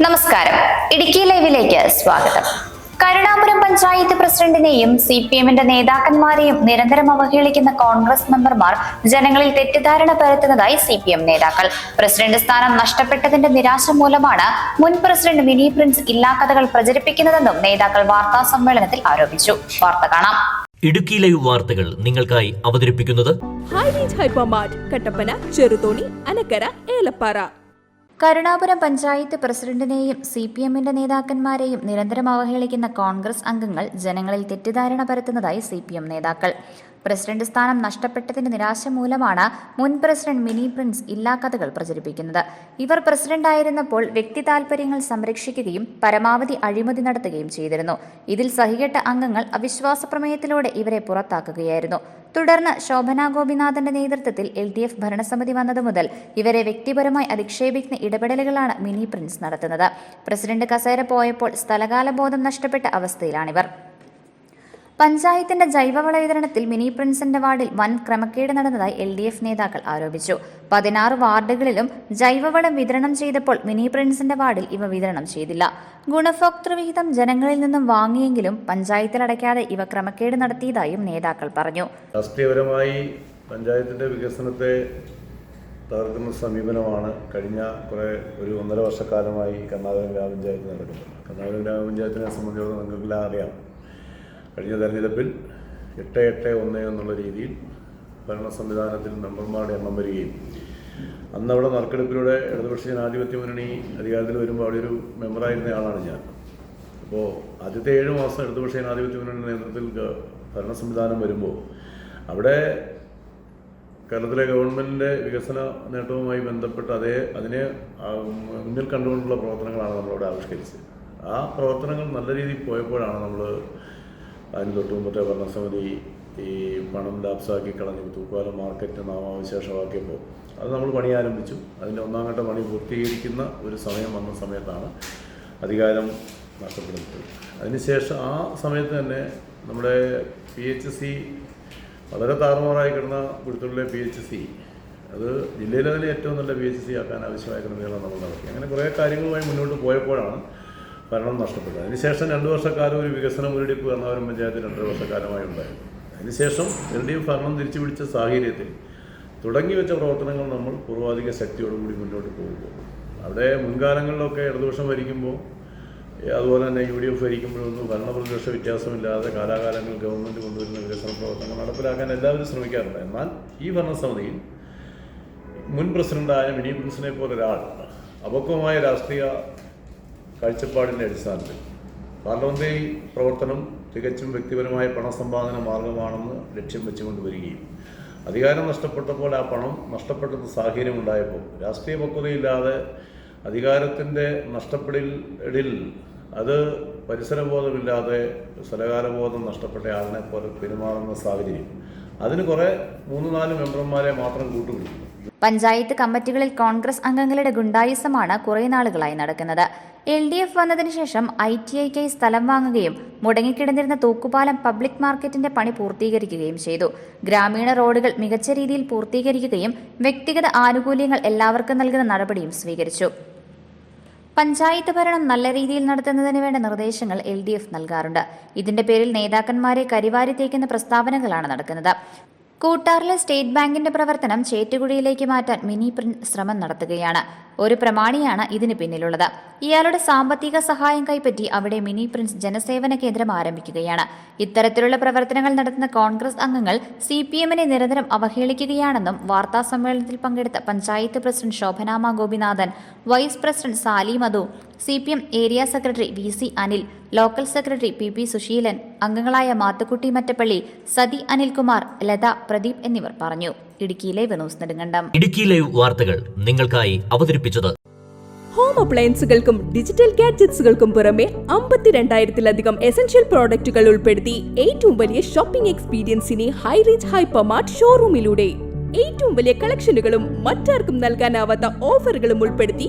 നമസ്കാരം. ഇടുക്കി ലൈവിലേക്ക് സ്വാഗതം. കരുണാപുരം പഞ്ചായത്ത് പ്രസിഡന്റിനെയും സി പി എമ്മിന്റെ നേതാക്കന്മാരെയും നിരന്തരം അവഹേളിക്കുന്ന കോൺഗ്രസ് മെമ്പർമാർ ജനങ്ങളിൽ തെറ്റിദ്ധാരണ പരത്തുന്നതായി സി പി എം നേതാക്കൾ. പ്രസിഡന്റ് സ്ഥാനം നഷ്ടപ്പെട്ടതിന്റെ നിരാശ മൂലമാണ് മുൻ പ്രസിഡന്റ് മിനി പ്രിൻസ് ഇല്ലാക്കഥകൾ പ്രചരിപ്പിക്കുന്നതെന്നും നേതാക്കൾ വാർത്താ സമ്മേളനത്തിൽ ആരോപിച്ചു. വാർത്ത കാണാം. ഇടുക്കി ലൈവ് വാർത്തകൾ നിങ്ങൾക്കായി അവതരിപ്പിക്കുന്നത് കട്ടപ്പന ചെറുതോണി അനക്കര ഏലപ്പാറ. കരുണാപുരം പഞ്ചായത്ത് പ്രസിഡന്റിനെയും സി പി എമ്മിന്റെ നേതാക്കന്മാരെയും നിരന്തരം അവഹേളിക്കുന്ന കോൺഗ്രസ് അംഗങ്ങൾ ജനങ്ങളിൽ തെറ്റിദ്ധാരണ പരത്തുന്നതായി സി പി എം നേതാക്കൾ. പ്രസിഡന്റ് സ്ഥാനം നഷ്ടപ്പെട്ടതിന്റെ നിരാശ മൂലമാണ് മുൻ പ്രസിഡന്റ് മിനി പ്രിൻസ് ഇല്ലാക്കഥകൾ പ്രചരിപ്പിക്കുന്നത്. ഇവർ പ്രസിഡന്റായിരുന്നപ്പോൾ വ്യക്തി താൽപര്യങ്ങൾ സംരക്ഷിക്കുകയും പരമാവധി അഴിമതി നടത്തുകയും ചെയ്തിരുന്നു. ഇതിൽ സഹികെട്ട അംഗങ്ങൾ അവിശ്വാസ പ്രമേയത്തിലൂടെ ഇവരെ പുറത്താക്കുകയായിരുന്നു. തുടർന്ന് ശോഭന ഗോപിനാഥന്റെ നേതൃത്വത്തിൽ എൽ ഡി എഫ് ഭരണസമിതി വന്നതു മുതൽ ഇവരെ വ്യക്തിപരമായി അധിക്ഷേപിക്കുന്ന ഇടപെടലുകളാണ് മിനി പ്രിൻസ് നടത്തുന്നത്. പ്രസിഡന്റ് കസേര പോയപ്പോൾ സ്ഥലകാല ബോധം നഷ്ടപ്പെട്ട അവസ്ഥയിലാണിവർ. പഞ്ചായത്തിന്റെ ജൈവവള വിതരണത്തിൽ മിനി പ്രിൻസിന്റെ വാർഡിൽ വൻ ക്രമക്കേട് നടന്നതായി എൽ ഡി എഫ് നേതാക്കൾ ആരോപിച്ചു. പതിനാറ് വാർഡുകളിലും ജൈവവളം വിതരണം ചെയ്തപ്പോൾ മിനി പ്രിൻസിന്റെ വാർഡിൽ ഇവ വിതരണം ചെയ്തില്ല. ഗുണഭോക്തൃവിഹിതം ജനങ്ങളിൽ നിന്നും വാങ്ങിയെങ്കിലും പഞ്ചായത്തിൽ അടയ്ക്കാതെ ഇവ ക്രമക്കേട് നടത്തിയതായും നേതാക്കൾ പറഞ്ഞു. രാഷ്ട്രീയപരമായി പഞ്ചായത്തിന്റെ വികസനത്തെ തകർക്കുന്ന സമീപനമാണ് കഴിഞ്ഞ കുറേ ഒരു ഒന്നര വർഷക്കാലമായി കർണാടക ഗ്രാമപഞ്ചായത്ത് നടക്കുന്നത്. കർണാടക ഗ്രാമപഞ്ചായത്തിനെ സംബന്ധിച്ചിടത്തോളം നിങ്ങൾക്കെല്ലാം അറിയാം. കഴിഞ്ഞ തെരഞ്ഞെടുപ്പിൽ എട്ട് എട്ട് ഒന്ന് എന്നുള്ള രീതിയിൽ ഭരണ സംവിധാനത്തിൽ മെമ്പർമാരുടെ എണ്ണം വരികയും അന്ന് അവിടെ നറുക്കെടുപ്പിലൂടെ ഇടതുപക്ഷ ജനാധിപത്യ മുന്നണി അധികാരത്തിൽ വരുമ്പോൾ അവിടെ ഒരു മെമ്പറായിരുന്ന ആളാണ് ഞാൻ. അപ്പോൾ ആദ്യത്തെ ഏഴ് മാസം ഇടതുപക്ഷ ജനാധിപത്യ മുന്നണി നേതൃത്വത്തിൽ ഭരണ സംവിധാനം വരുമ്പോൾ അവിടെ കേരളത്തിലെ ഗവൺമെന്റിന്റെ വികസന നേട്ടവുമായി ബന്ധപ്പെട്ട് അതേ അതിനെ മുന്നിൽ കണ്ടുകൊണ്ടുള്ള പ്രവർത്തനങ്ങളാണ് നമ്മളവിടെ ആവിഷ്കരിച്ചത്. ആ പ്രവർത്തനങ്ങൾ നല്ല രീതിയിൽ പോയപ്പോഴാണ് നമ്മൾ അതിന് തൊട്ട് മുമ്പത്തെ ഭരണസമിതി ഈ പണം ലാപ്സാക്കി കളഞ്ഞു. തൂക്കുവാലം മാർക്കറ്റ് നാമാവശേഷമാക്കിയപ്പോൾ അത് നമ്മൾ പണി ആരംഭിച്ചു. അതിന്റെ ഒന്നാം ഘട്ട പണി പൂർത്തീകരിക്കുന്ന ഒരു സമയം വന്ന സമയത്താണ് അധികാരം നഷ്ടപ്പെടുന്നത്. അതിനുശേഷം ആ സമയത്ത് തന്നെ നമ്മുടെ പി എച്ച് സി വളരെ താറുമാറായി കിടന്ന കുഴുത്തുള്ളിലെ പി എച്ച് സി അത് ജില്ലയിലെ തന്നെ ഏറ്റവും നല്ല പി എച്ച് സി ആക്കാൻ ആവശ്യമായ ക്രമീകരണം നമ്മൾ നടത്തി. അങ്ങനെ കുറേ കാര്യങ്ങളുമായി മുന്നോട്ട് പോയപ്പോഴാണ് ഭരണം നഷ്ടപ്പെട്ടത് അതിനുശേഷം രണ്ട് വർഷക്കാലം ഒരു വികസന മുരടിപ്പ് എറണാകുളം പഞ്ചായത്ത് രണ്ടര വർഷക്കാലമായി ഉണ്ടായിരുന്നു. അതിനുശേഷം എൽ ഡി എഫ് ഭരണം തിരിച്ചു പിടിച്ച സാഹചര്യത്തിൽ തുടങ്ങി വെച്ച പ്രവർത്തനങ്ങൾ നമ്മൾ പൂർവാധിക ശക്തിയോടുകൂടി മുന്നോട്ട് പോകുമ്പോൾ. അവിടെ മുൻകാലങ്ങളിലൊക്കെ ഇടതുപക്ഷം ഭരിക്കുമ്പോൾ അതുപോലെ തന്നെ യു ഡി എഫ് ഭരിക്കുമ്പോഴൊന്നും ഭരണപ്രതിപക്ഷ വ്യത്യാസമില്ലാതെ കാലാകാലങ്ങൾ ഗവൺമെന്റ് കൊണ്ടുവരുന്ന വികസന പ്രവർത്തനങ്ങൾ നടപ്പിലാക്കാൻ എല്ലാവരും ശ്രമിക്കാറുണ്ട്. എന്നാൽ ഈ ഭരണസമിതിയിൽ മുൻ പ്രസിഡന്റായ മിനി പ്രിൻസിനെ പോലെ ഒരാൾ അപക്വമായ രാഷ്ട്രീയ കാഴ്ചപ്പാടിന്റെ അടിസ്ഥാനത്തിൽ. പാർലമെന്ററി പ്രവർത്തനം തികച്ചും വ്യക്തിപരമായ പണസമ്പാദന മാർഗമാണെന്ന് ലക്ഷ്യം വെച്ചുകൊണ്ട് വരികയും അധികാരം നഷ്ടപ്പെട്ടപ്പോൾ ആ പണം നഷ്ടപ്പെട്ട സാഹചര്യം ഉണ്ടായപ്പോൾ രാഷ്ട്രീയ പക്വതയില്ലാതെ അധികാരത്തിന്റെ നഷ്ടപ്പെടലിൽ അത് പരിസരബോധമില്ലാതെ സ്ഥലകാലബോധം നഷ്ടപ്പെട്ട ആളിനെ പോലെ പെരുമാറുന്ന സാഹചര്യം. അതിന് കുറേ മൂന്ന് നാല് മെമ്പർമാരെ മാത്രം കൂട്ടുപിടിക്കും പഞ്ചായത്ത് കമ്മിറ്റികളിൽ കോൺഗ്രസ് അംഗങ്ങളുടെ ഗുണ്ടായുസമാണ് കുറേ നാളുകളായി നടക്കുന്നത്. എൽ ഡി എഫ് വന്നതിനു ശേഷം ഐ ടി ഐക്കായി സ്ഥലം വാങ്ങുകയും മുടങ്ങിക്കിടന്നിരുന്ന തൂക്കുപാലം പബ്ലിക് മാർക്കറ്റിന്റെ പണി പൂർത്തീകരിക്കുകയും ചെയ്തു. ഗ്രാമീണ റോഡുകൾ മികച്ച രീതിയിൽ പൂർത്തീകരിക്കുകയും വ്യക്തിഗത ആനുകൂല്യങ്ങൾ എല്ലാവർക്കും നൽകുന്ന നടപടിയും സ്വീകരിച്ചു. പഞ്ചായത്ത് ഭരണം നല്ല രീതിയിൽ നടത്തുന്നതിന് വേണ്ട നിർദ്ദേശങ്ങൾ എൽ ഡി എഫ് നൽകാറുണ്ട്. ഇതിന്റെ പേരിൽ നേതാക്കന്മാരെ കരിവാരി തേക്കുന്ന പ്രസ്താവനകളാണ് നടക്കുന്നത്. കൂട്ടാറിലെ സ്റ്റേറ്റ് ബാങ്കിന്റെ പ്രവർത്തനം ചേറ്റുകുഴിയിലേക്ക് മാറ്റാൻ മിനി പ്രിന്റ് ശ്രമം നടത്തുകയാണ്. ഒരു പ്രമാണിയാണ് ഇതിന് പിന്നിലുള്ളത്. ഇയാളുടെ സാമ്പത്തിക സഹായം കൈപ്പറ്റി അവിടെ മിനി പ്രിൻസ് ജനസേവന കേന്ദ്രം ആരംഭിക്കുകയാണ്. ഇത്തരത്തിലുള്ള പ്രവർത്തനങ്ങൾ നടത്തുന്ന കോൺഗ്രസ് അംഗങ്ങൾ സി പി എമ്മിനെ നിരന്തരം അവഹേളിക്കുകയാണെന്നും വാർത്താ സമ്മേളനത്തിൽ പങ്കെടുത്ത panchayat president Shobhanama Gopinathan vice president Sali Madhu C P M area secretary V C Anil local secretary P P Susheelan അംഗങ്ങളായ മാത്തുക്കുട്ടി മറ്റപ്പള്ളി സതി അനിൽകുമാർ ലത പ്രദീപ് എന്നിവർ പറഞ്ഞു. ഇടുക്കിയിലെ വിനോസ് നെടുങ്കണ്ടം. ഇടുക്കി ലൈവ് വാർത്തകൾ നിങ്ങൾക്കായി അവതരിപ്പിച്ചത്. ഹോം അപ്ലയൻസുകൾക്കും ഡിജിറ്റൽ ഗാഡ്ജറ്റ്സുകൾക്കും പുറമെ അമ്പത്തിരണ്ടായിരത്തിലധികം എസൻഷ്യൽ പ്രോഡക്റ്റുകൾ ഉൾപ്പെടുത്തി ഏറ്റവും വലിയ ഷോപ്പിംഗ് എക്സ്പീരിയൻസിനെ ഹൈ റേഞ്ച് ഹൈപ്പർമാർട്ട് ഷോറൂമിലൂടെ ഏറ്റവും വലിയ കളക്ഷനുകളും മറ്റാർക്കും നൽകാനാവാത്ത ഓഫറുകളും ഉൾപ്പെടുത്തി